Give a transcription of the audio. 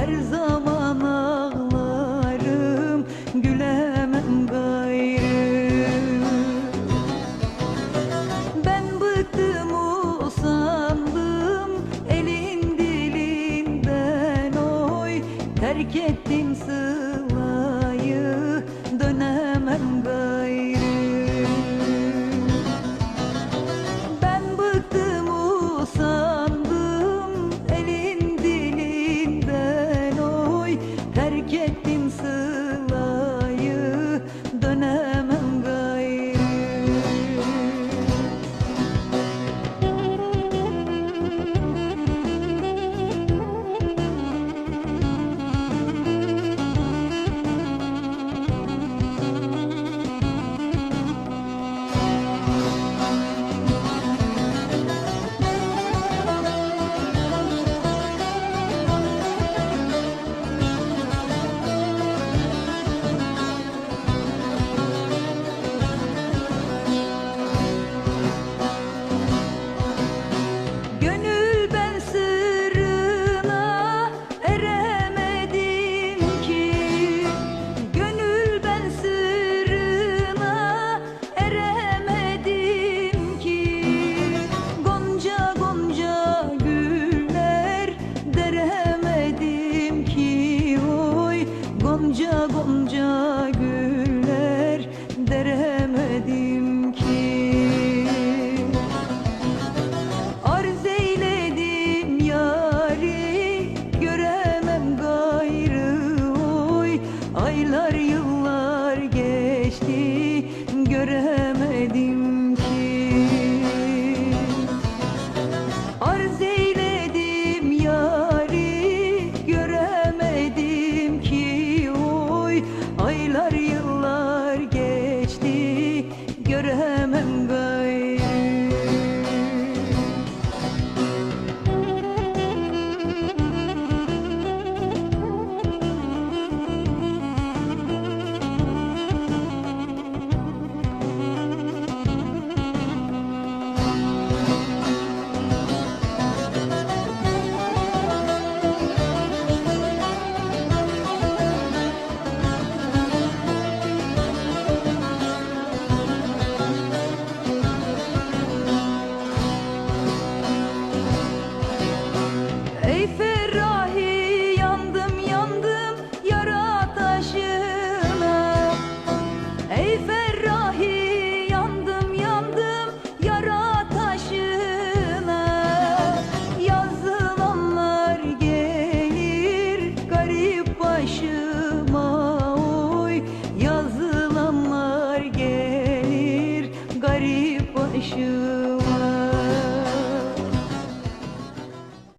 her zaman ağlarım gülemem gayrı. Ben bıktım usandım elin dilinden oy terk ettim sıla terk sığ gonca güller deremedim ki. Arz eyledim yari göremem gayrı oy. Aylar yıllar geçti aylar yıllar Hey,